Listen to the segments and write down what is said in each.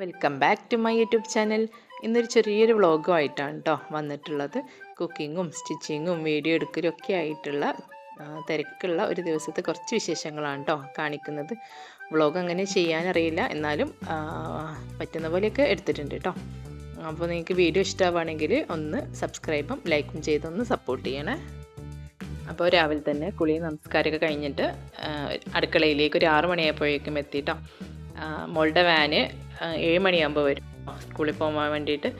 Welcome back to my YouTube channel ഇന്നൊരു ചെറിയൊരു വ്ളോഗുമായിട്ടാണ് കേട്ടോ വന്നിട്ടുള്ളത്. കുക്കിങ്ങും സ്റ്റിച്ചിങ്ങും വീഡിയോ എടുക്കലും ഒക്കെ ആയിട്ടുള്ള തിരക്കുള്ള ഒരു ദിവസത്തെ കുറച്ച് വിശേഷങ്ങളാണ് കേട്ടോ കാണിക്കുന്നത്. വ്ളോഗ് അങ്ങനെ ചെയ്യാനറിയില്ല. എന്നാലും പറ്റുന്ന പോലെയൊക്കെ എടുത്തിട്ടുണ്ട് കേട്ടോ അപ്പോൾ നിങ്ങൾക്ക് വീഡിയോ ഇഷ്ടമാവുകയാണെങ്കിൽ ഒന്ന് സബ്സ്ക്രൈബും ലൈക്കും ചെയ്തൊന്ന് സപ്പോർട്ട് ചെയ്യണേ. അപ്പോൾ രാവിലെ തന്നെ കുളി നമസ്കാരമൊക്കെ കഴിഞ്ഞിട്ട് അടുക്കളയിലേക്ക് ഒരു ആറ് മണിയായപ്പോഴേക്കും എത്തിയിട്ടോ മോളുടെ വാന് ഏഴ് മണിയാകുമ്പോൾ വരും. സ്കൂളിൽ പോകാൻ വേണ്ടിയിട്ട്.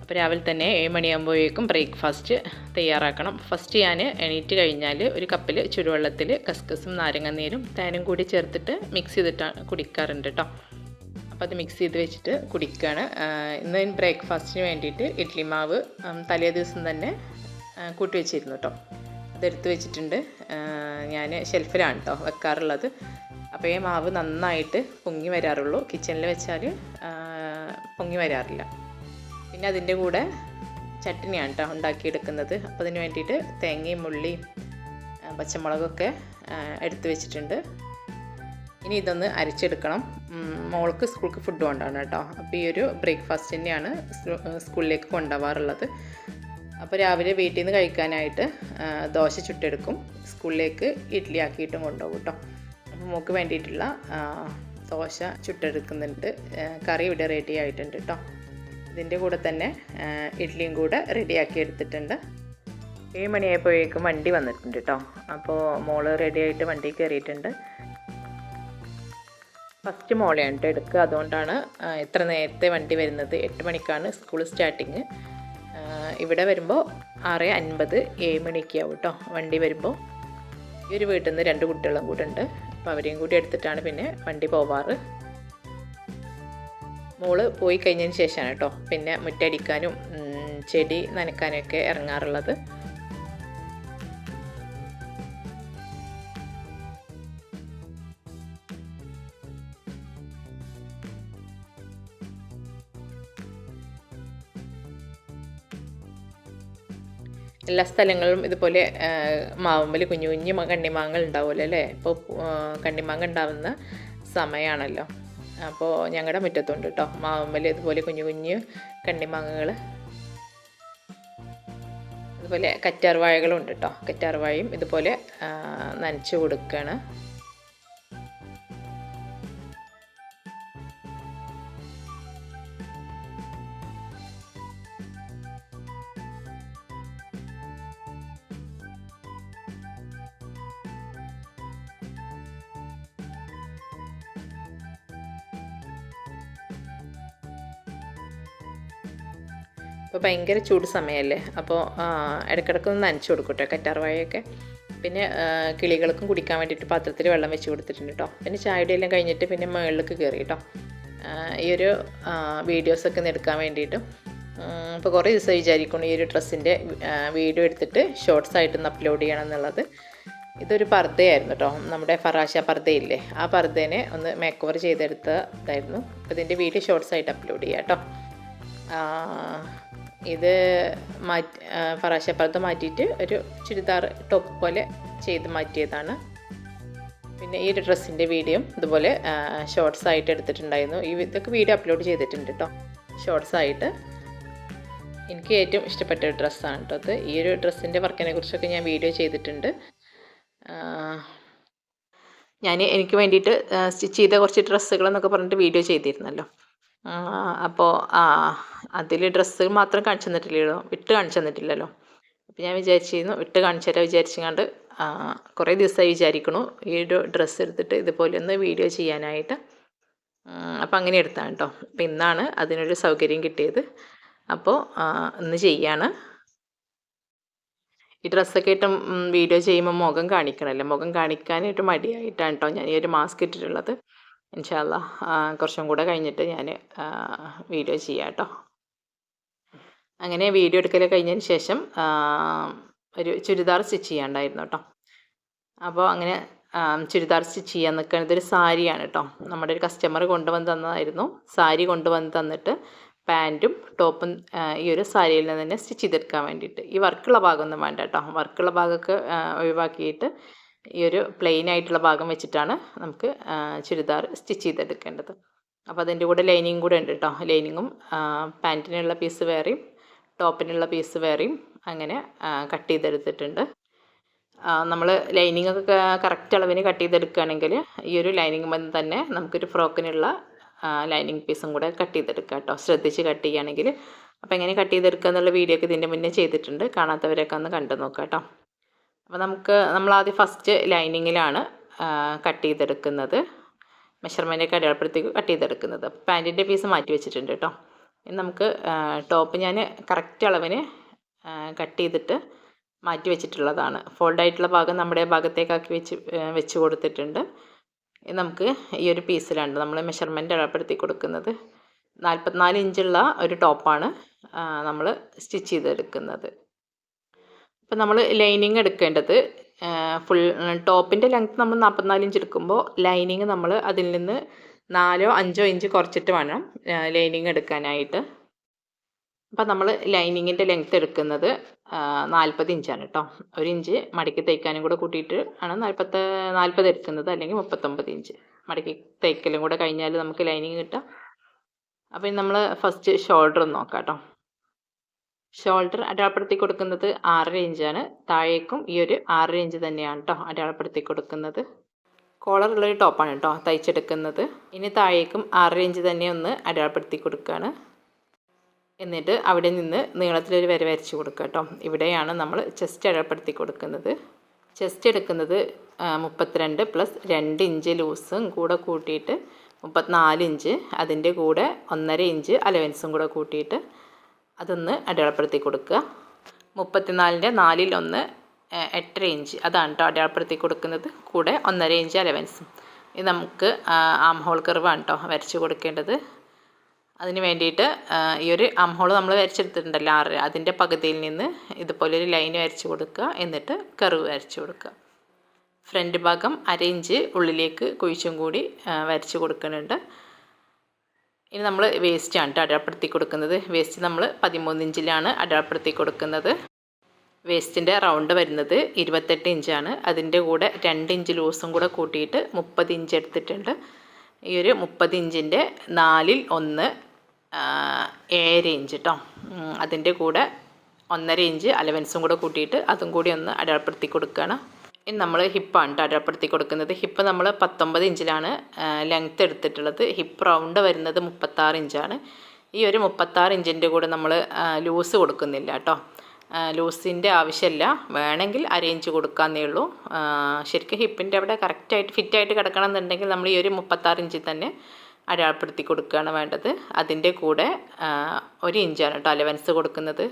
അപ്പോൾ രാവിലെ തന്നെ ഏഴ് മണിയാകുമ്പോഴേക്കും ബ്രേക്ക്ഫാസ്റ്റ് തയ്യാറാക്കണം. ഫസ്റ്റ് ഞാൻ എണീറ്റ് കഴിഞ്ഞാൽ ഒരു കപ്പിൽ ചുടുവെള്ളത്തിൽ കസ്കസും നാരങ്ങനീരും തേനും കൂടി ചേർത്തിട്ട് മിക്സ് ചെയ്തിട്ടാണ് കുടിക്കാറുണ്ട് കേട്ടോ അപ്പോൾ അത് മിക്സ് ചെയ്ത് വെച്ചിട്ട് കുടിക്കുകയാണ് ഇന്ന് ബ്രേക്ക്ഫാസ്റ്റിന് വേണ്ടിയിട്ട് ഇഡ്ലി മാവ് തലേ ദിവസം തന്നെ കൂട്ടി വെച്ചിരുന്നു കേട്ടോ അതെടുത്ത് വെച്ചിട്ടുണ്ട്. ഞാൻ ഷെൽഫിലാണ് കേട്ടോ വെക്കാറുള്ളത്. അപ്പോൾ ഈ മാവ് നന്നായിട്ട് പൊങ്ങി വരാറുള്ളൂ. കിച്ചണിൽ വെച്ചാൽ പൊങ്ങി വരാറില്ല. പിന്നെ അതിന്റെ കൂടെ ചട്ടിനിയാണ് കേട്ടോ ഉണ്ടാക്കിയെടുക്കുന്നത്. അപ്പോൾ അതിന് വേണ്ടിയിട്ട് തേങ്ങയും ഉള്ളിയും പച്ചമുളകൊക്കെ എടുത്തു എടുത്ത് വെച്ചിട്ടുണ്ട്. ഇനി ഇതൊന്ന് അരച്ചെടുക്കണം. മോൾക്ക് സ്കൂൾക്ക് ഫുഡ് കൊണ്ടാണ് കേട്ടോ അപ്പോൾ ഈ ഒരു ബ്രേക്ക്ഫാസ്റ്റ് തന്നെയാണ് സ്കൂളിലേക്ക് കൊണ്ടുപോകാറുള്ളത് അപ്പോൾ രാവിലെ വീട്ടിൽ നിന്ന് കഴിക്കാനായിട്ട് ദോശ ചുട്ടെടുക്കും. സ്കൂളിലേക്ക് ഇഡ്ഡലി ആക്കിയിട്ടും കൊണ്ടുപോകും കേട്ടോ മോൾക്ക് വേണ്ടിയിട്ടുള്ള ദോശ ചുട്ടെടുക്കുന്നുണ്ട്. കറി ഇവിടെ റെഡി ആയിട്ടുണ്ട് കേട്ടോ ഇതിന്റെ കൂടെ തന്നെ ഇഡ്ഡലിയും കൂടെ റെഡിയാക്കി എടുത്തിട്ടുണ്ട്. ഏഴ് മണിയായപ്പോഴേക്കും വണ്ടി വന്നിട്ടുണ്ട് കേട്ടോ അപ്പോൾ മോൾ റെഡി ആയിട്ട് വണ്ടി കയറിയിട്ടുണ്ട്. ഫസ്റ്റ് മോളെയാണ് കേട്ടോ എടുക്കുക. അതുകൊണ്ടാണ് ഇത്ര നേരത്തെ വണ്ടി വരുന്നത്? എട്ട് മണിക്കാണ് സ്കൂൾ സ്റ്റാർട്ടിങ് ഇവിടെ വരുമ്പോൾ ആറ് അൻപത് ഏഴ് മണിക്കാവും കേട്ടോ വണ്ടി വരുമ്പോൾ ഈ ഒരു വീട്ടിൽ നിന്ന് രണ്ട് കുട്ടികളും കൂടെ ഉണ്ട്. അപ്പോൾ അവരെയും കൂടി എടുത്തിട്ടാണ് പിന്നെ വണ്ടി പോവാറ്. മോൾ പോയി കഴിഞ്ഞതിന് ശേഷമാണ് കേട്ടോ. പിന്നെ മുറ്റടിക്കാനും ചെടി നനയ്ക്കാനും ഒക്കെ ഇറങ്ങാറുള്ളത്. എല്ലാ സ്ഥലങ്ങളിലും ഇതുപോലെ മാവുമ്പൽ കുഞ്ഞു കുഞ്ഞു കണ്ണിമാങ്ങ ഉണ്ടാവുമല്ലോ അല്ലേ? ഇപ്പോൾ കണ്ണിമാങ്ങ ഉണ്ടാവുന്ന സമയമാണല്ലോ അപ്പോൾ ഞങ്ങളുടെ മുറ്റത്തുണ്ട് കേട്ടോ മാവുമ്പൽ ഇതുപോലെ കുഞ്ഞു കുഞ്ഞു കണ്ണിമാങ്ങകൾ അതുപോലെ കറ്റാർ വാഴകളും ഉണ്ട് കേട്ടോ കറ്റാർവാഴയും ഇതുപോലെ നനച്ച് കൊടുക്കുകയാണ് ഇപ്പോൾ ഭയങ്കര ചൂട് സമയമല്ലേ അപ്പോൾ ഇടയ്ക്കിടയ്ക്ക് ഒന്ന് നനച്ച് കൊടുക്കും കേട്ടോ കറ്റാർവാഴയൊക്കെ പിന്നെ കിളികൾക്കും കുടിക്കാൻ വേണ്ടിയിട്ട് പാത്രത്തിൽ വെള്ളം വെച്ച് കൊടുത്തിട്ടുണ്ട് കേട്ടോ പിന്നെ ചായയുടെ എല്ലാം കഴിഞ്ഞിട്ട് പിന്നെ മുകളിലേക്ക് കയറി കേട്ടോ ഈ ഒരു വീഡിയോസൊക്കെ എടുക്കാൻ വേണ്ടിയിട്ടും ഇപ്പോൾ കുറേ ദിവസം വിചാരിക്കുന്നു ഈ ഒരു ഡ്രസ്സിന്റെ വീഡിയോ എടുത്തിട്ട് ഷോർട്സ് ആയിട്ടൊന്ന് അപ്ലോഡ് ചെയ്യണം എന്നുള്ളത്. ഇതൊരു പർദ്ദയായിരുന്നു കേട്ടോ നമ്മുടെ ഫറാശ പർദ്ദയില്ലേ? ആ പർദ്ദേനെ ഒന്ന് മേക്ക് ഓവർ ചെയ്തെടുത്തതായിരുന്നു. അപ്പോൾ ഇതിന്റെ വീഡിയോ ഷോർട്സ് ആയിട്ട് അപ്ലോഡ് ചെയ്യാം കേട്ടോ ഇത് മാറ്റി ഫറാശപ്പുറത്ത് മാറ്റിയിട്ട് ഒരു ചുരിദാർ ടോപ്പ് പോലെ ചെയ്ത് മാറ്റിയതാണ്. പിന്നെ ഈ ഒരു ഡ്രസ്സിന്റെ വീഡിയോ ഇതുപോലെ ഷോർട്സ് ആയിട്ട് എടുത്തിട്ടുണ്ടായിരുന്നു. ഈ ഇതൊക്കെ വീഡിയോ അപ്ലോഡ് ചെയ്തിട്ടുണ്ട് കേട്ടോ ഷോർട്സ് ആയിട്ട്. എനിക്ക് ഏറ്റവും ഇഷ്ടപ്പെട്ട ഒരു ഡ്രസ്സാണ് കേട്ടോ അത്. ഈ ഒരു ഡ്രസ്സിന്റെ വർക്കിനെ കുറിച്ചൊക്കെ ഞാൻ വീഡിയോ ചെയ്തിട്ടുണ്ട്. ഞാൻ എനിക്ക് വേണ്ടിയിട്ട് സ്റ്റിച്ച് ചെയ്ത കുറച്ച് ഡ്രസ്സുകളെന്നൊക്കെ പറഞ്ഞിട്ട് വീഡിയോ ചെയ്തിരുന്നല്ലോ. അപ്പോൾ അതിൽ ഡ്രസ്സ് മാത്രം കാണിച്ചു തന്നിട്ടില്ലല്ലോ. ഇട്ട് കാണിച്ചു തന്നിട്ടില്ലല്ലോ. അപ്പോൾ ഞാൻ വിചാരിച്ചിരുന്നു ഇട്ട് കാണിച്ചു തരാം വിചാരിച്ചങ്ങാണ്ട് കുറേ ദിവസമായി വിചാരിക്കണു. ഈ ഒരു ഡ്രസ്സ് എടുത്തിട്ട് ഇതുപോലെ ഒന്ന് വീഡിയോ ചെയ്യാനായിട്ട്. അപ്പം അങ്ങനെ എടുത്താണ് കേട്ടോ അപ്പം ഇന്നാണ് അതിനൊരു സൗകര്യം കിട്ടിയത്. അപ്പോൾ ഇന്ന് ചെയ്യാണ്. ഈ ഡ്രസ്സൊക്കെ ഇട്ട് വീഡിയോ ചെയ്യുമ്പോൾ മുഖം കാണിക്കണമല്ലോ മുഖം കാണിക്കാനായിട്ട് മടിയായിട്ടാണ് കേട്ടോ ഞാൻ ഈ ഒരു മാസ്ക് ഇട്ടിട്ടുള്ളത്. ഇൻഷാല്ല കുറച്ചും കൂടെ കഴിഞ്ഞിട്ട് ഞാൻ വീഡിയോ ചെയ്യാം കേട്ടോ. അങ്ങനെ വീഡിയോ എടുക്കൽ കഴിഞ്ഞതിന് ശേഷം ഒരു ചുരിദാർ സ്റ്റിച്ച് ചെയ്യാണ്ടായിരുന്നു കേട്ടോ. അപ്പോൾ അങ്ങനെ ചുരിദാർ സ്റ്റിച്ച് ചെയ്യാൻ നിൽക്കുന്നത് ഇതൊരു സാരിയാണ് കേട്ടോ. നമ്മുടെ ഒരു കസ്റ്റമർ കൊണ്ടുവന്ന് തന്നതായിരുന്നു. സാരി കൊണ്ടുവന്ന് തന്നിട്ട് പാന്റും ടോപ്പും ഈ ഒരു സാരിയിൽ നിന്ന് തന്നെ സ്റ്റിച്ച് ചെയ്തെടുക്കാൻ വേണ്ടിയിട്ട്. ഈ വർക്കുള്ള ഭാഗമൊന്നും വേണ്ട കേട്ടോ. വർക്കുള്ള ഭാഗമൊക്കെ ഒഴിവാക്കിയിട്ട് ഈ ഒരു പ്ലെയിൻ ആയിട്ടുള്ള ഭാഗം വെച്ചിട്ടാണ് നമുക്ക് ചുരിദാർ സ്റ്റിച്ച് ചെയ്തെടുക്കേണ്ടത്. അപ്പോൾ അതിന്റെ കൂടെ ലൈനിങ് കൂടെ ഉണ്ട് കേട്ടോ ലൈനിങ്ങും പാന്റിനുള്ള പീസ് വേറെയും ടോപ്പിനുള്ള പീസ് വേറെയും അങ്ങനെ കട്ട് ചെയ്തെടുത്തിട്ടുണ്ട്. നമ്മൾ ലൈനിങ് ഒക്കെ കറക്റ്റ് അളവിന് കട്ട് ചെയ്തെടുക്കുകയാണെങ്കിൽ ഈ ഒരു ലൈനിങ് ബന്ധം തന്നെ നമുക്കൊരു ഫ്രോക്കിനുള്ള ലൈനിങ് പീസും കൂടെ കട്ട് ചെയ്തെടുക്കാം കേട്ടോ ശ്രദ്ധിച്ച് കട്ട് ചെയ്യുകയാണെങ്കിൽ. അപ്പോൾ എങ്ങനെ കട്ട് ചെയ്തെടുക്കുക എന്നുള്ള വീഡിയോ ഒക്കെ ഇതിന്റെ മുന്നേ ചെയ്തിട്ടുണ്ട്. കാണാത്തവരൊക്കെ ഒന്ന് കണ്ടു നോക്കാം കേട്ടോ അപ്പോൾ നമുക്ക് നമ്മൾ ആദ്യം ഫസ്റ്റ് ലൈനിങ്ങിലാണ് കട്ട് ചെയ്തെടുക്കുന്നത്. മെഷർമെന്റൊക്കെ അടയാളപ്പെടുത്തേക്ക് കട്ട് ചെയ്തെടുക്കുന്നത്. പാന്റിന്റെ പീസ് മാറ്റി വെച്ചിട്ടുണ്ട് കേട്ടോ ഇനി നമുക്ക് ടോപ്പ് ഞാൻ കറക്റ്റ് അളവിന് കട്ട് ചെയ്തിട്ട് മാറ്റി വെച്ചിട്ടുള്ളതാണ്. ഫോൾഡ് ആയിട്ടുള്ള ഭാഗം നമ്മുടെ ഭാഗത്തേക്കാക്കി വെച്ച് വെച്ച് കൊടുത്തിട്ടുണ്ട്. നമുക്ക് ഈ ഒരു പീസിലാണ് നമ്മൾ മെഷർമെന്റ് അടയാളപ്പെടുത്തി കൊടുക്കുന്നത്. നാൽപ്പത്തിനാല് ഇഞ്ചുള്ള ഒരു ടോപ്പാണ് നമ്മൾ സ്റ്റിച്ച് ചെയ്തെടുക്കുന്നത്. അപ്പോൾ നമ്മൾ ലൈനിങ് എടുക്കേണ്ടത് ഫുൾ ടോപ്പിന്റെ ലെങ്ത്ത് നമ്മൾ നാൽപ്പത്തിനാല് ഇഞ്ച് എടുക്കുമ്പോൾ ലൈനിങ് നമ്മൾ അതിൽ നിന്ന് നാലോ അഞ്ചോ ഇഞ്ച് കുറച്ചിട്ട് വേണം ലൈനിങ് എടുക്കാനായിട്ട്. അപ്പം നമ്മൾ ലൈനിങ്ങിന്റെ ലെങ്ത്ത് എടുക്കുന്നത് നാൽപ്പത് ഇഞ്ചാണ് കേട്ടോ ഒരു ഇഞ്ച് മടക്കി തയ്ക്കാനും കൂടെ കൂട്ടിയിട്ട് ആണ് നാൽപ്പത്ത് നാൽപ്പത് എടുക്കുന്നത് അല്ലെങ്കിൽ മുപ്പത്തൊമ്പത് ഇഞ്ച് മടക്കി തയ്ക്കലും കൂടെ കഴിഞ്ഞാൽ നമുക്ക് ലൈനിങ് കിട്ടാം അപ്പോൾ നമ്മൾ ഫസ്റ്റ് ഷോൾഡർ നോക്കാം കേട്ടോ ഷോൾഡർ അടയാളപ്പെടുത്തി കൊടുക്കുന്നത് ആറര ഇഞ്ചാണ് താഴേക്കും ഈ ഒരു ആറര ഇഞ്ച് തന്നെയാണ് കേട്ടോ അടയാളപ്പെടുത്തി കൊടുക്കുന്നത്. കോളർ ഉള്ളൊരു ടോപ്പാണ് കേട്ടോ തയ്ച്ചെടുക്കുന്നത്. ഇനി താഴേക്കും ആറര ഇഞ്ച് തന്നെ ഒന്ന് അടയാളപ്പെടുത്തി കൊടുക്കുകയാണ് എന്നിട്ട് അവിടെ നിന്ന് നീളത്തിലൊരു വര വരച്ച് കൊടുക്കുക കേട്ടോ ഇവിടെയാണ് നമ്മൾ ചെസ്റ്റ് അടയാളപ്പെടുത്തി കൊടുക്കുന്നത്. ചെസ്റ്റ് എടുക്കുന്നത് മുപ്പത്തിരണ്ട് പ്ലസ് രണ്ട് ഇഞ്ച് ലൂസും കൂടെ കൂട്ടിയിട്ട് മുപ്പത്തിനാല് ഇഞ്ച് അതിന്റെ കൂടെ ഒന്നര ഇഞ്ച് അലവൻസും കൂടെ കൂട്ടിയിട്ട് അതൊന്ന് അടയാളപ്പെടുത്തി കൊടുക്കുക. മുപ്പത്തിനാലിന്റെ നാലിൽ ഒന്ന് എട്ടര ഇഞ്ച്. അതാണ് കേട്ടോ അടയാളപ്പെടുത്തി കൊടുക്കുന്നത്. കൂടെ ഒന്നര ഇഞ്ച് അലവൻസും. ഇത് നമുക്ക് ആം ഹോൾ കർവാണ് കേട്ടോ വരച്ച് കൊടുക്കേണ്ടത്. അതിന് വേണ്ടിയിട്ട് ഈ ഒരു ആം ഹോൾ നമ്മൾ വരച്ചെടുത്തിട്ടുണ്ടല്ലോ ആറ്. അതിന്റെ പകുതിയിൽ നിന്ന് ഇതുപോലെ ഒരു ലൈൻ വരച്ച് കൊടുക്കുക. എന്നിട്ട് കർവ് വരച്ച് കൊടുക്കുക. ഫ്രണ്ട് ഭാഗം അര ഇഞ്ച് ഉള്ളിലേക്ക് കുഴിച്ചും കൂടി വരച്ച് കൊടുക്കുന്നുണ്ട്. ഇനി നമ്മൾ വേസ്റ്റാണ് കേട്ടോ അടയാളപ്പെടുത്തി കൊടുക്കുന്നത്. വേസ്റ്റ് നമ്മൾ പതിമൂന്ന് ഇഞ്ചിലാണ് അടയാളപ്പെടുത്തി കൊടുക്കുന്നത്. വേസ്റ്റിന്റെ റൗണ്ട് വരുന്നത് ഇരുപത്തെട്ട് ഇഞ്ചാണ്. അതിന്റെ കൂടെ രണ്ട് ഇഞ്ച് ലൂസും കൂടെ കൂട്ടിയിട്ട് മുപ്പത് ഇഞ്ച് എടുത്തിട്ടുണ്ട്. ഈ ഒരു മുപ്പത് ഇഞ്ചിന്റെ നാലിൽ ഒന്ന് ഏഴര ഇഞ്ച് കേട്ടോ അതിന്റെ കൂടെ ഒന്നര ഇഞ്ച് അലവൻസും കൂടെ കൂട്ടിയിട്ട് അതും കൂടി ഒന്ന് അടയാളപ്പെടുത്തി കൊടുക്കുകയാണ് ഇനി നമ്മൾ ഹിപ്പാണ് കേട്ടോ അടയാളപ്പെടുത്തി കൊടുക്കുന്നത്. ഹിപ്പ് നമ്മൾ പത്തൊമ്പത് ഇഞ്ചിലാണ് ലെങ്ത്ത് എടുത്തിട്ടുള്ളത്. ഹിപ്പ് റൗണ്ട് വരുന്നത് മുപ്പത്താറ് ഇഞ്ചാണ്. ഈ ഒരു മുപ്പത്താറ് ഇഞ്ചിന്റെ കൂടെ നമ്മൾ ലൂസ് കൊടുക്കുന്നില്ല കേട്ടോ ലൂസിന്റെ ആവശ്യമില്ല വേണമെങ്കിൽ അരേഞ്ച് കൊടുക്കാമെന്നേ ഉള്ളൂ. ശരിക്കും ഹിപ്പിന്റെ അവിടെ കറക്റ്റായിട്ട് ഫിറ്റായിട്ട് കിടക്കണം എന്നുണ്ടെങ്കിൽ നമ്മൾ ഈ ഒരു മുപ്പത്താറ് ഇഞ്ചിൽ തന്നെ അടയാളപ്പെടുത്തി കൊടുക്കുകയാണ് വേണ്ടത്. അതിന്റെ കൂടെ ഒരു ഇഞ്ചാണ് കേട്ടോ അലവൻസ് കൊടുക്കുന്നത്.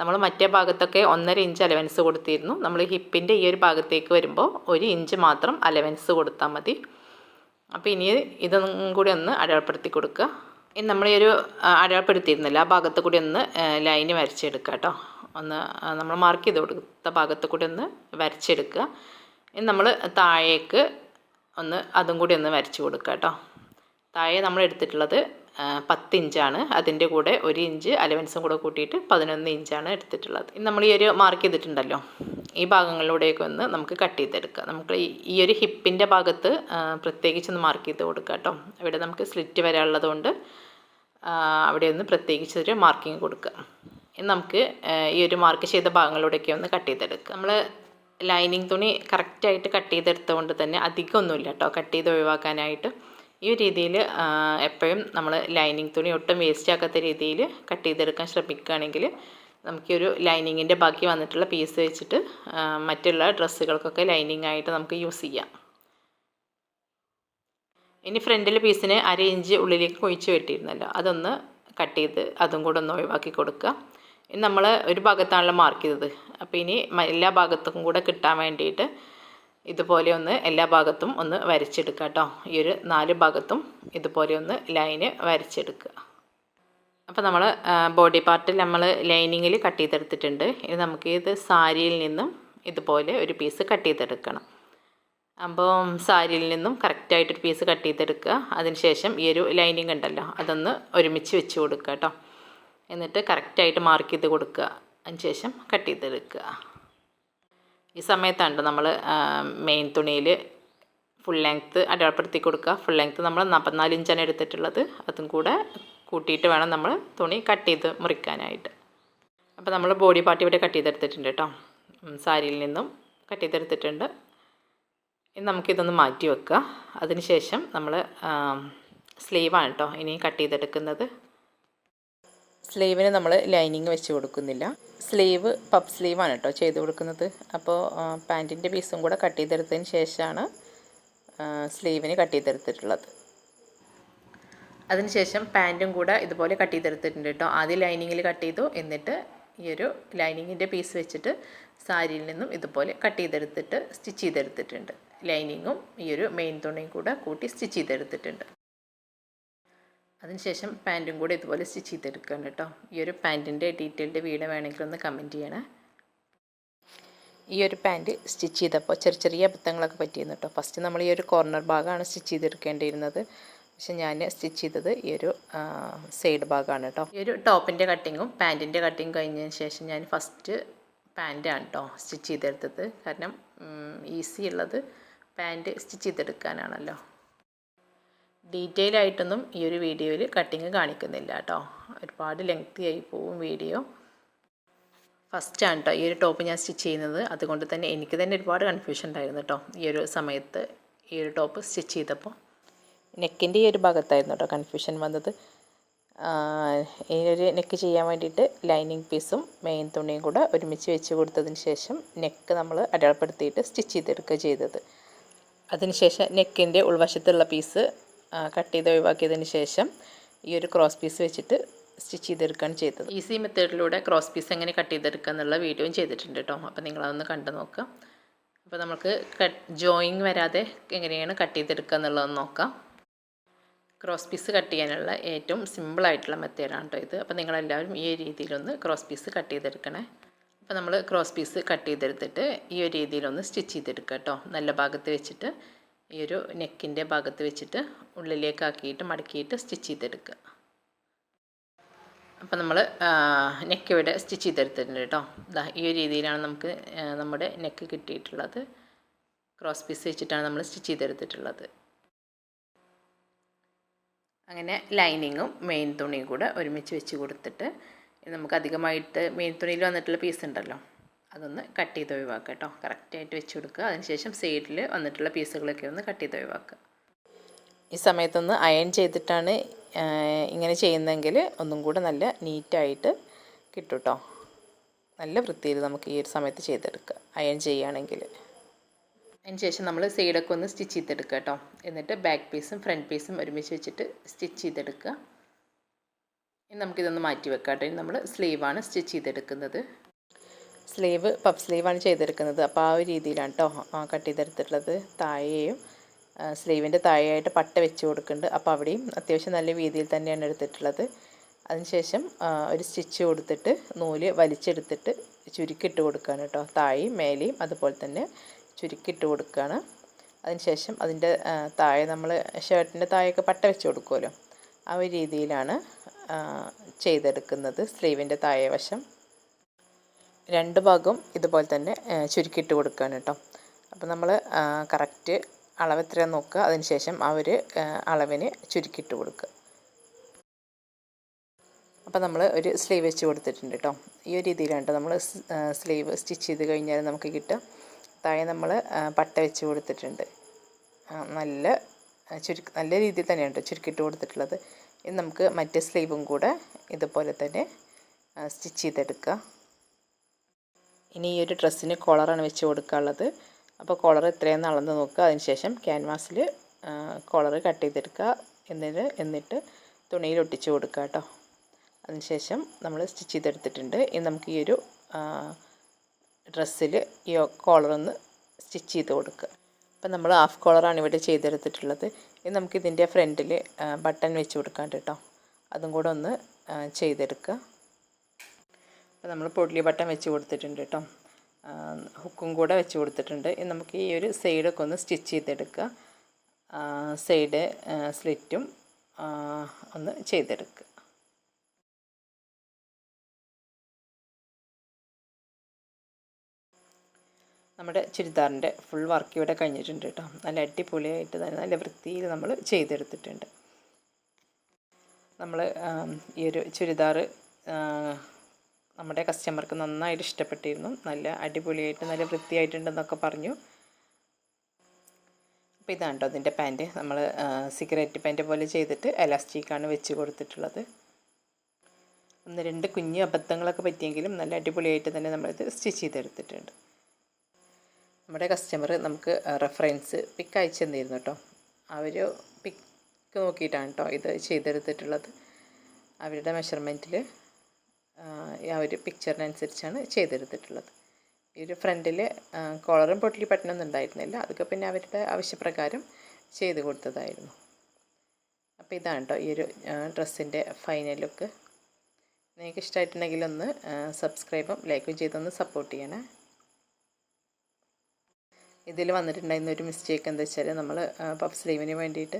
നമ്മൾ മറ്റേ ഭാഗത്തൊക്കെ ഒന്നര ഇഞ്ച് അലവൻസ് കൊടുത്തിരുന്നു. നമ്മൾ ഹിപ്പിന്റെ ഈ ഒരു ഭാഗത്തേക്ക് വരുമ്പോൾ ഒരു ഇഞ്ച് മാത്രം അലവൻസ് കൊടുത്താൽ മതി. അപ്പോൾ ഇനി ഇതൊന്നും കൂടി ഒന്ന് അടയാളപ്പെടുത്തി കൊടുക്കുക. ഇനി നമ്മൾ ഈ ഒരു അടയാളപ്പെടുത്തിയിരുന്നില്ല. ആ ഭാഗത്ത് കൂടി ഒന്ന് ലൈന് വരച്ചെടുക്കുക കേട്ടോ. ഒന്ന് നമ്മൾ മാർക്ക് ചെയ്ത് കൊടുത്ത ഭാഗത്ത് കൂടി ഒന്ന് വരച്ചെടുക്കുക. ഇനി നമ്മൾ താഴേക്ക് ഒന്ന് അതും കൂടി ഒന്ന് വരച്ച് കൊടുക്കുക കേട്ടോ. താഴെ നമ്മൾ എടുത്തിട്ടുള്ളത് പത്ത് ഇഞ്ചാണ്. അതിന്റെ കൂടെ ഒരു ഇഞ്ച് അലവൻസും കൂടെ കൂട്ടിയിട്ട് പതിനൊന്ന് ഇഞ്ചാണ് എടുത്തിട്ടുള്ളത്. നമ്മൾ ഈ ഒരു മാർക്ക് ചെയ്തിട്ടുണ്ടല്ലോ. ഈ ഭാഗങ്ങളിലൂടെയൊക്കെ ഒന്ന് നമുക്ക് കട്ട് ചെയ്തെടുക്കാം. നമുക്ക് ഈ ഒരു ഹിപ്പിന്റെ ഭാഗത്ത് പ്രത്യേകിച്ച് ഒന്ന് മാർക്ക് ചെയ്ത് കൊടുക്കുക കേട്ടോ. ഇവിടെ നമുക്ക് സ്ലിറ്റ് വരാനുള്ളതുകൊണ്ട് അവിടെ ഒന്ന് പ്രത്യേകിച്ച് ഒരു മാർക്കിങ് കൊടുക്കുക ഇനി നമുക്ക് ഈ ഒരു മാർക്ക് ചെയ്ത ഭാഗങ്ങളിലൂടെയൊക്കെ ഒന്ന് കട്ട് ചെയ്തെടുക്കുക നമ്മൾ ലൈനിങ് തുണി കറക്റ്റായിട്ട് കട്ട് ചെയ്തെടുത്തുകൊണ്ട് തന്നെ അധികമൊന്നുമില്ല കേട്ടോ. കട്ട് ചെയ്ത് ഒഴിവാക്കാനായിട്ട്. ഈ രീതിയിൽ എപ്പോഴും നമ്മൾ ലൈനിങ് തുണി ഒട്ടും വേസ്റ്റ് ആക്കാത്ത രീതിയിൽ കട്ട് ചെയ്തെടുക്കാൻ ശ്രമിക്കുകയാണെങ്കിൽ നമുക്കൊരു ലൈനിങ്ങിന്റെ ബാക്കി വന്നിട്ടുള്ള പീസ് വെച്ചിട്ട് മറ്റുള്ള ഡ്രസ്സുകൾക്കൊക്കെ ലൈനിങ് ആയിട്ട് നമുക്ക് യൂസ് ചെയ്യാം. ഇനി ഫ്രണ്ടിലെ പീസിന് അര ഇഞ്ച് ഉള്ളിലേക്ക് കുഴിച്ച് വെട്ടിയിരുന്നല്ലോ അതൊന്ന് കട്ട് ചെയ്ത് അതും കൂടെ ഒന്ന് ഒഴിവാക്കി കൊടുക്കുക. ഇനി നമ്മൾ ഒരു ഭാഗത്താണല്ലോ മാർക്ക് ചെയ്തത്. അപ്പോൾ ഇനി എല്ലാ ഭാഗത്തും കൂടെ കിട്ടാൻ വേണ്ടിയിട്ട് ഇതുപോലെ ഒന്ന് എല്ലാ ഭാഗത്തും ഒന്ന് വരച്ചെടുക്കുക കേട്ടോ. ഈ ഒരു നാല് ഭാഗത്തും ഇതുപോലെ ഒന്ന് ലൈന് വരച്ചെടുക്കുക. അപ്പോൾ നമ്മൾ ബോഡി പാർട്ട് നമ്മൾ ലൈനിങ്ങിൽ കട്ട് ചെയ്തെടുത്തിട്ടുണ്ട്. ഇനി നമുക്ക് ഇത് സാരിയിൽ നിന്നും ഇതുപോലെ ഒരു പീസ് കട്ട് ചെയ്തെടുക്കണം. അപ്പോൾ സാരിയിൽ നിന്നും കറക്റ്റായിട്ടൊരു പീസ് കട്ട് ചെയ്തെടുക്കുക. അതിനുശേഷം ഈ ഒരു ലൈനിങ് ഉണ്ടല്ലോ അതൊന്ന് ഒരുമിച്ച് വെച്ച് കൊടുക്കുക കേട്ടോ. എന്നിട്ട് കറക്റ്റായിട്ട് മാർക്ക് ചെയ്ത് കൊടുക്കുക. അതിനുശേഷം കട്ട് ചെയ്തെടുക്കുക. ഈ സമയത്താണ് നമ്മൾ മെയിൻ തുണിയിൽ ഫുൾ ലെങ്ത്ത് അടയാളപ്പെടുത്തി കൊടുക്കുക. ഫുൾ ലെങ്ത്ത് നമ്മൾ നാൽപ്പത്തിനാല് ഇഞ്ചാണ് എടുത്തിട്ടുള്ളത്. അതും കൂടെ കൂട്ടിയിട്ട് വേണം നമ്മൾ തുണി കട്ട് ചെയ്ത് മുറിക്കാനായിട്ട്. അപ്പോൾ നമ്മൾ ബോഡി പാർട്ട് ഇവിടെ കട്ട് ചെയ്തെടുത്തിട്ടുണ്ട് കേട്ടോ. സാരിയിൽ നിന്നും കട്ട് ചെയ്തെടുത്തിട്ടുണ്ട്. ഇനി നമുക്കിതൊന്ന് മാറ്റി വെക്കുക. അതിനുശേഷം നമ്മൾ സ്ലീവാണ് കേട്ടോ ഇനി കട്ട് ചെയ്തെടുക്കുന്നത്. സ്ലീവിന് നമ്മൾ ലൈനിങ് വെച്ച് കൊടുക്കുന്നില്ല. സ്ലീവ് പപ്പ് സ്ലീവാണ് കേട്ടോ ചെയ്ത് കൊടുക്കുന്നത്. അപ്പോൾ പാന്റിന്റെ പീസും കൂടെ കട്ട് ചെയ്തെടുത്തതിന് ശേഷമാണ് സ്ലീവിന് കട്ട് ചെയ്തെടുത്തിട്ടുള്ളത്. അതിനുശേഷം പാന്റും കൂടെ ഇതുപോലെ കട്ട് ചെയ്തെടുത്തിട്ടുണ്ട് കേട്ടോ. ആദ്യം ലൈനിങ്ങിൽ കട്ട് ചെയ്തു എന്നിട്ട് ഈ ഒരു ലൈനിങ്ങിന്റെ പീസ് വെച്ചിട്ട് സാരിയിൽ നിന്നും ഇതുപോലെ കട്ട് ചെയ്തെടുത്തിട്ട് സ്റ്റിച്ച് ചെയ്തെടുത്തിട്ടുണ്ട്. ലൈനിങ്ങും ഈ ഒരു മെയിൻ തുണിയും കൂടെ കൂട്ടി സ്റ്റിച്ച് ചെയ്തെടുത്തിട്ടുണ്ട്. അതിനുശേഷം പാന്റും കൂടെ ഇതുപോലെ സ്റ്റിച്ച് ചെയ്തെടുക്കണം കേട്ടോ. ഈ ഒരു പാന്റിന്റെ ഡീറ്റെയിൽഡ് വീഡിയോ വേണമെങ്കിൽ ഒന്ന് കമന്റ് ചെയ്യണേ. ഈ ഒരു പാന്റ് സ്റ്റിച്ച് ചെയ്തപ്പോൾ ചെറിയ ചെറിയ അബദ്ധങ്ങളൊക്കെ പറ്റിയിരുന്നു കേട്ടോ. ഫസ്റ്റ് നമ്മൾ ഈ ഒരു കോർണർ ഭാഗമാണ് സ്റ്റിച്ച് ചെയ്തെടുക്കേണ്ടിയിരുന്നത്. പക്ഷെ ഞാൻ സ്റ്റിച്ച് ചെയ്തത് ഈ ഒരു സൈഡ് ഭാഗമാണ് കേട്ടോ. ഈ ഒരു ടോപ്പിന്റെ കട്ടിങ്ങും പാന്റിന്റെ കട്ടിങ് കഴിഞ്ഞതിന് ശേഷം ഞാൻ ഫസ്റ്റ് പാന്റാണ് കേട്ടോ സ്റ്റിച്ച് ചെയ്തെടുത്തത്. കാരണം ഈസി ഉള്ളത് പാന്റ് സ്റ്റിച്ച് ചെയ്തെടുക്കാനാണല്ലോ. ഡീറ്റെയിൽ ആയിട്ടൊന്നും ഈ ഒരു വീഡിയോയിൽ കട്ടിങ് കാണിക്കുന്നില്ല കേട്ടോ ഒരുപാട് ലെങ്തി ആയി പോവും വീഡിയോ. ഫസ്റ്റാണ് കേട്ടോ ഈ ഒരു ടോപ്പ് ഞാൻ സ്റ്റിച്ച് ചെയ്യുന്നത്. അതുകൊണ്ട് തന്നെ എനിക്ക് തന്നെ ഒരുപാട് കൺഫ്യൂഷൻ ഉണ്ടായിരുന്നു കേട്ടോ ഈ ഒരു സമയത്ത് ഈ ഒരു ടോപ്പ് സ്റ്റിച്ച് ചെയ്തപ്പോൾ. നെക്കിന്റെ ഈ ഒരു ഭാഗത്തായിരുന്നു കേട്ടോ കൺഫ്യൂഷൻ വന്നത്. ഈയൊരു നെക്ക് ചെയ്യാൻ വേണ്ടിയിട്ട് ലൈനിങ് പീസും മെയിൻ തുണിയും കൂടെ ഒരുമിച്ച് വെച്ച് കൊടുത്തതിന് ശേഷം നെക്ക് നമ്മൾ അടയാളപ്പെടുത്തിയിട്ട് സ്റ്റിച്ച് ചെയ്തെടുക്കുക ചെയ്തത്. അതിനുശേഷം നെക്കിന്റെ ഉൾവശത്തുള്ള പീസ് കട്ട് ചെയ്ത് ഒഴിവാക്കിയതിന് ശേഷം ഈ ഒരു ക്രോസ് പീസ് വെച്ചിട്ട് സ്റ്റിച്ച് ചെയ്തെടുക്കുകയാണ് ചെയ്തത്. ഈസി മെത്തേഡിലൂടെ ക്രോസ് പീസ് എങ്ങനെ കട്ട് ചെയ്തെടുക്കുക എന്നുള്ള വീഡിയോയും ചെയ്തിട്ടുണ്ട് കേട്ടോ അപ്പോൾ നിങ്ങളതൊന്ന് കണ്ടു നോക്കുക അപ്പോൾ നമുക്ക് കട്ട് ജോയിങ് വരാതെ എങ്ങനെയാണ് കട്ട് ചെയ്തെടുക്കുക എന്നുള്ളത് നോക്കാം. ക്രോസ് പീസ് കട്ട് ചെയ്യാനുള്ള ഏറ്റവും സിമ്പിളായിട്ടുള്ള മെത്തേഡാണ് കേട്ടോ ഇത്. അപ്പോൾ നിങ്ങളെല്ലാവരും ഈ രീതിയിലൊന്ന് ക്രോസ് പീസ് കട്ട് ചെയ്തെടുക്കണേ. അപ്പോൾ നമ്മൾ ക്രോസ് പീസ് കട്ട് ചെയ്തെടുത്തിട്ട് ഈ ഒരു രീതിയിലൊന്ന് സ്റ്റിച്ച് ചെയ്തെടുക്കുക കേട്ടോ നല്ല ഭാഗത്ത് വെച്ചിട്ട് ഈ ഒരു നെക്കിന്റെ ഭാഗത്ത് വെച്ചിട്ട് ഉള്ളിലേക്കാക്കിയിട്ട് മടക്കിയിട്ട് സ്റ്റിച്ച് ചെയ്തെടുക്കുക. അപ്പോൾ നമ്മൾ നെക്ക് ഇവിടെ സ്റ്റിച്ച് ചെയ്തെടുത്തിട്ടുണ്ട് കേട്ടോ. ഇതാ ഈ ഒരു രീതിയിലാണ് നമുക്ക് നമ്മുടെ നെക്ക് കിട്ടിയിട്ടുള്ളത്. ക്രോസ് പീസ് വെച്ചിട്ടാണ് നമ്മൾ സ്റ്റിച്ച് ചെയ്തെടുത്തിട്ടുള്ളത്. അങ്ങനെ ലൈനിങ്ങും മെയിൻ തുണിയും കൂടെ ഒരുമിച്ച് വെച്ച് കൊടുത്തിട്ട് നമുക്ക് അധികമായിട്ട് മെയിൻ തുണിയിൽ വന്നിട്ടുള്ള പീസ് ഉണ്ടല്ലോ. അതൊന്ന് കട്ട് ചെയ്ത് ഒഴിവാക്കുക കേട്ടോ കറക്റ്റായിട്ട് വെച്ച് കൊടുക്കുക അതിനുശേഷം സൈഡിൽ വന്നിട്ടുള്ള പീസുകളൊക്കെ ഒന്ന് കട്ട് ചെയ്ത് ഒഴിവാക്കുക ഈ സമയത്തൊന്ന് അയൺ ചെയ്തിട്ടാണ് ഇങ്ങനെ ചെയ്യുന്നതെങ്കിൽ ഒന്നും കൂടെ നല്ല നീറ്റായിട്ട് കിട്ടും കേട്ടോ നല്ല വൃത്തിയിൽ നമുക്ക് ഈ ഒരു സമയത്ത് ചെയ്തെടുക്കുക അയൺ ചെയ്യുകയാണെങ്കിൽ. അതിനുശേഷം നമ്മൾ സൈഡൊക്കെ ഒന്ന് സ്റ്റിച്ച് ചെയ്തെടുക്കുക കേട്ടോ എന്നിട്ട് ബാക്ക് പീസും ഫ്രണ്ട് പീസും ഒരുമിച്ച് വെച്ചിട്ട് സ്റ്റിച്ച് ചെയ്തെടുക്കുക ഇനി നമുക്കിതൊന്ന് മാറ്റി വെക്കാം കേട്ടോ ഇനി നമ്മൾ സ്ലീവാണ് സ്റ്റിച്ച് ചെയ്തെടുക്കുന്നത്. സ്ലീവ് പഫ് സ്ലീവാണ് ചെയ്തെടുക്കുന്നത്. അപ്പോൾ ആ ഒരു രീതിയിലാണ് കേട്ടോ കട്ട് ചെയ്തെടുത്തിട്ടുള്ളത്. താഴെയും സ്ലീവിന്റെ താഴെയായിട്ട് പട്ട വെച്ച് കൊടുക്കുന്നുണ്ട്. അപ്പോൾ അവിടെയും അത്യാവശ്യം നല്ല രീതിയിൽ തന്നെയാണ് എടുത്തിട്ടുള്ളത്. അതിനുശേഷം ഒരു സ്റ്റിച്ച് കൊടുത്തിട്ട് നൂൽ വലിച്ചെടുത്തിട്ട് ചുരുക്കിട്ട് കൊടുക്കുകയാണ് കേട്ടോ താഴെയും മേലെയും അതുപോലെ തന്നെ ചുരുക്കിട്ട് കൊടുക്കുകയാണ് അതിനുശേഷം അതിന്റെ താഴെ നമ്മൾ ഷർട്ടിന്റെ താഴെയൊക്കെ പട്ട വെച്ച് കൊടുക്കുമല്ലോ ആ ഒരു രീതിയിലാണ് ചെയ്തെടുക്കുന്നത്. സ്ലീവിന്റെ താഴെ വശം. രണ്ട് ഭാഗവും ഇതുപോലെ തന്നെ ചുരുക്കിയിട്ട് കൊടുക്കുകയാണ് കേട്ടോ. അപ്പോൾ നമ്മൾ കറക്റ്റ് അളവ് എത്രയാണെന്ന് നോക്കുക. അതിനുശേഷം ആ ഒരു അളവിന് ചുരുക്കിയിട്ട് കൊടുക്കുക. അപ്പോൾ നമ്മൾ ഒരു സ്ലീവ് വെച്ച് കൊടുത്തിട്ടുണ്ട് കേട്ടോ. ഈ ഒരു രീതിയിലാണ് കേട്ടോ നമ്മൾ സ്ലീവ് സ്റ്റിച്ച് ചെയ്ത് കഴിഞ്ഞാൽ നമുക്ക് കിട്ടുക താഴെ നമ്മൾ പട്ട വെച്ച് കൊടുത്തിട്ടുണ്ട്. നല്ല ചുരുക്ക് നല്ല രീതിയിൽ തന്നെയാണ് കേട്ടോ ചുരുക്കിയിട്ട് കൊടുത്തിട്ടുള്ളത്. ഇനി നമുക്ക് മറ്റേ സ്ലീവും കൂടെ ഇതുപോലെ തന്നെ സ്റ്റിച്ച് ചെയ്തെടുക്കുക. ഇനി ഈ ഒരു ഡ്രസ്സിന് കോളറാണ് വെച്ച് കൊടുക്കാനുള്ളത്. അപ്പോൾ കോളർ എത്രയെന്ന് അളന്ന് നോക്കുക. അതിനുശേഷം ക്യാൻവാസിൽ കോളർ കട്ട് ചെയ്തെടുക്കുക. എന്നിട്ട് എന്നിട്ട് തുണിയിൽ ഒട്ടിച്ച് കൊടുക്കുക കേട്ടോ. അതിനുശേഷം നമ്മൾ സ്റ്റിച്ച് ചെയ്തെടുത്തിട്ടുണ്ട്. ഇനി നമുക്ക് ഈ ഒരു ഡ്രസ്സിൽ ഈ കോളറൊന്ന് സ്റ്റിച്ച് ചെയ്ത് കൊടുക്കുക. അപ്പം നമ്മൾ ഹാഫ് കോളറാണ് ഇവിടെ ചെയ്തെടുത്തിട്ടുള്ളത്. ഇനി നമുക്കിതിന്റെ ഫ്രണ്ടിൽ ബട്ടൺ വെച്ച് കൊടുക്കാം കേട്ടോ. അതും കൂടെ ഒന്ന് ചെയ്തെടുക്കുക. അപ്പോൾ നമ്മൾ പൊള്ളി ബട്ടൺ വെച്ച് കൊടുത്തിട്ടുണ്ട് കേട്ടോ. ഹുക്കും കൂടെ വെച്ച് കൊടുത്തിട്ടുണ്ട്. ഇനി നമുക്ക് ഈ ഒരു സൈഡൊക്കെ ഒന്ന് സ്റ്റിച്ച് ചെയ്തെടുക്കുക. സൈഡ് സ്ലിറ്റും ഒന്ന് ചെയ്തെടുക്കുക. നമ്മുടെ ചുരിദാറിന്റെ ഫുൾ വർക്ക് ഇവിടെ കഴിഞ്ഞിട്ടുണ്ട് കേട്ടോ. നല്ല അടിപൊളിയായിട്ട് തന്നെ നല്ല വൃത്തിയിൽ നമ്മൾ ചെയ്തെടുത്തിട്ടുണ്ട്. നമ്മൾ ഈ ഒരു ചുരിദാർ നമ്മുടെ കസ്റ്റമർക്ക് നന്നായിട്ട് ഇഷ്ടപ്പെട്ടിരുന്നു. നല്ല അടിപൊളിയായിട്ട് നല്ല വൃത്തിയായിട്ടുണ്ടെന്നൊക്കെ പറഞ്ഞു. അപ്പോൾ ഇതാണ് കേട്ടോ അതിന്റെ പാന്റ് നമ്മൾ സിഗരറ്റ് പാന്റ് പോലെ ചെയ്തിട്ട് എലാസ്റ്റിക്കാണ് വെച്ച് കൊടുത്തിട്ടുള്ളത്. ഒന്ന് രണ്ട് കുഞ്ഞു അബദ്ധങ്ങളൊക്കെ പറ്റിയെങ്കിലും നല്ല അടിപൊളിയായിട്ട് തന്നെ നമ്മളിത് സ്റ്റിച്ച് ചെയ്തെടുത്തിട്ടുണ്ട്. നമ്മുടെ കസ്റ്റമർ നമുക്ക് റെഫറൻസ് പിക്ക് അയച്ചു തന്നിരുന്നു കേട്ടോ അവർ പിക്ക് നോക്കിയിട്ടാണ് കേട്ടോ ഇത് ചെയ്തെടുത്തിട്ടുള്ളത്. അവരുടെ മെഷർമെന്റിൽ ആ ഒരു പിക്ചറിനനുസരിച്ചാണ് ചെയ്തെടുത്തിട്ടുള്ളത്. ഈ ഒരു ഫ്രണ്ടിൽ കോളറും പൊട്ടിലി പട്ടണമൊന്നും ഉണ്ടായിരുന്നില്ല. അതൊക്കെ പിന്നെ അവരുടെ ആവശ്യപ്രകാരം ചെയ്ത് കൊടുത്തതായിരുന്നു. അപ്പോൾ ഇതാണ് കേട്ടോ ഈ ഒരു ഡ്രസ്സിന്റെ ഫൈനൽ ലുക്ക് നിങ്ങൾക്ക് ഇഷ്ടമായിട്ടുണ്ടെങ്കിൽ ഒന്ന് സബ്സ്ക്രൈബും ലൈക്കും ചെയ്തൊന്ന് സപ്പോർട്ട് ചെയ്യണേ. ഇതിൽ വന്നിട്ടുണ്ടായിരുന്ന ഒരു മിസ്റ്റേക്ക് എന്താ വെച്ചാൽ നമ്മൾ പഫ് സ്ലീവിന് വേണ്ടിയിട്ട്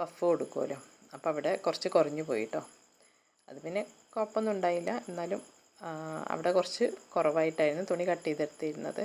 പഫ് കൊടുക്കുമല്ലോ അപ്പോൾ അവിടെ കുറച്ച് കുറഞ്ഞു പോയി കേട്ടോ അത് പിന്നെ കുഴപ്പമൊന്നും ഉണ്ടായില്ല. എന്നാലും അവിടെ കുറച്ച് കുറവായിട്ടായിരുന്നു തുണി കട്ട് ചെയ്തെടുത്തിരുന്നത്.